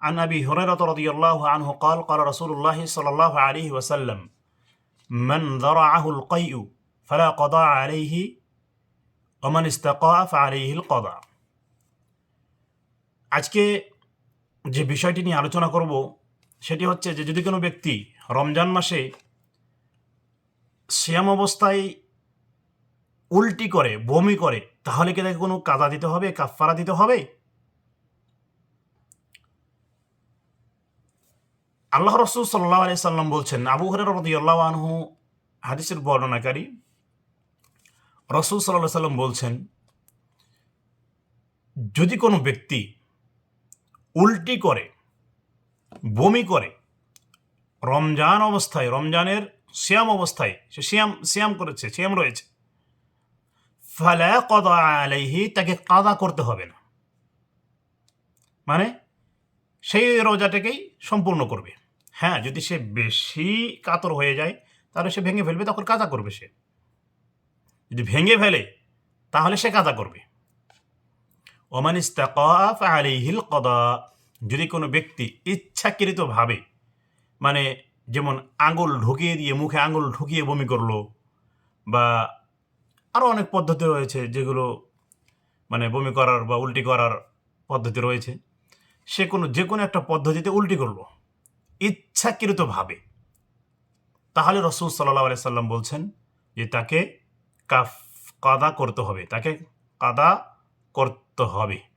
عن أبي هريرة رضي الله عنه قال قال رسول الله صلى الله عليه وسلم من ذرعه القيء فلا قضاء عليه ومن استقاء فعليه القضاء আজকে যে বিষয়টি নিয়ে আলোচনা করব সেটি হচ্ছে যে যদি কোনো ব্যক্তি রমজান মাসে শ্যাম অবস্থায় উল্টি করে বমি করে তাহলে কি তাকে কোনো কাদা দিতে হবে কাফফারা দিতে হবে আল্লাহ রসুল সাল্লাহ আলি সাল্লাম বলছেন, আবু হরের রদি আল্লাহ আনহু হাদিসের বর্ণনাকারী রসুল সাল্লাহ সাল্লাম বলছেন, যদি কোনো ব্যক্তি উল্টি করে, বমি করে, রমজান অবস্থায়, রমজানের শ্যাম অবস্থায়, সে শ্যাম শ্যাম করেছে শ্যাম রয়েছে, ফালা কদা আলাইহি, তাকে কাদা করতে হবে না। মানে সেই রোজাটাকেই সম্পূর্ণ করবে। হ্যাঁ যদি সে বেশি কাতর হয়ে যায়, তাহলে সে ভেঙে ফেলবে, তখন কাদা করবে সে। যদি ভেঙে ফেলে, তাহলে সে কাদা করবে। ওমান কদা, যদি কোনো ব্যক্তি ইচ্ছাকৃতভাবে মানে যেমন আঙুল ঢুকিয়ে দিয়ে, মুখে আঙুল ঢুকিয়ে বমি করল, বা আরও অনেক পদ্ধতি রয়েছে যেগুলো মানে বমি করার বা উল্টি করার পদ্ধতি রয়েছে সে কোনো, যে কোনো একটা পদ্ধতিতে উল্টি করল। ইচ্ছাকৃতভাবে। তাহলে রসুল সাল্লাহ আলি সাল্লাম বলছেন যে তাকে কাফ, কাদা করতে হবে। তাকে কাদা করতে হবে।